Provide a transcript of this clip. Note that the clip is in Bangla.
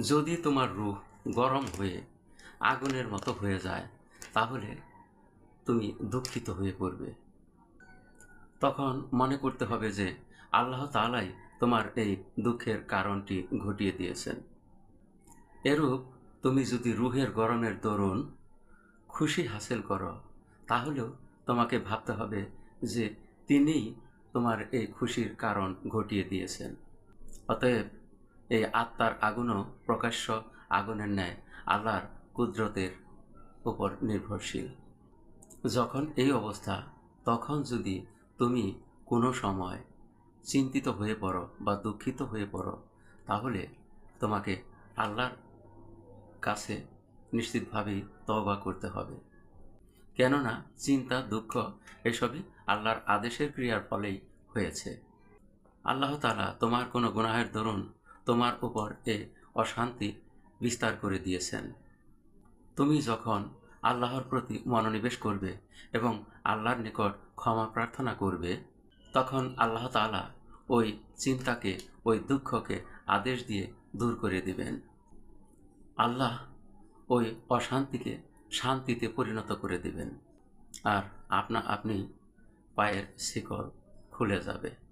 যদি তোমার রুহ গরম হয়ে, আগুনের মতো হয়ে যায়, তাহলে তুমি দুঃখিত হয়ে পড়বে। তখন মনে করতে হবে যে, আল্লাহ তাআলাই তোমার এই দুঃখের কারণটি ঘটিয়ে দিয়েছেন। এরূপ তুমি যদি রুহের গরমের দরুন খুশি হাসিল করো, তাহলেও তোমাকে ভাবতে হবে যে, তিনিই তোমার এই খুশির কারণ ঘটিয়ে দিয়েছেন। অতএব এই আত্মার আগুনও প্রকাশ্য আগুনের ন্যায়, আল্লাহর কুদরতের উপর নির্ভরশীল। যখন এই অবস্থা, তখন যদি তুমি কোনো সময় চিন্তিত হয়ে পড়ো বা দুঃখিত হয়ে পড়ো, তাহলে তোমাকে আল্লাহর কাছে নিশ্চিতভাবেই তওবা করতে হবে। কেননা চিন্তা, দুঃখ এসবই আল্লাহর আদেশের ক্রিয়ার ফলেই হয়েছে। আল্লাহ তাআলা তোমার কোনো গুনাহের দরুন তোমার উপর এ অশান্তি বিস্তার করে দিয়েছেন। তুমি যখন আল্লাহর প্রতি মনোনিবেশ করবে এবং আল্লাহর নিকট ক্ষমা প্রার্থনা করবে, তখন আল্লাহ তাআলা ওই চিন্তাকে, ওই দুঃখকে আদেশ দিয়ে দূর করে দিবেন। আল্লাহ ওই অশান্তিকে শান্তিতে পরিণত করে দিবেন। আর আপনা আপনি পায়ের শিকল খুলে যাবে।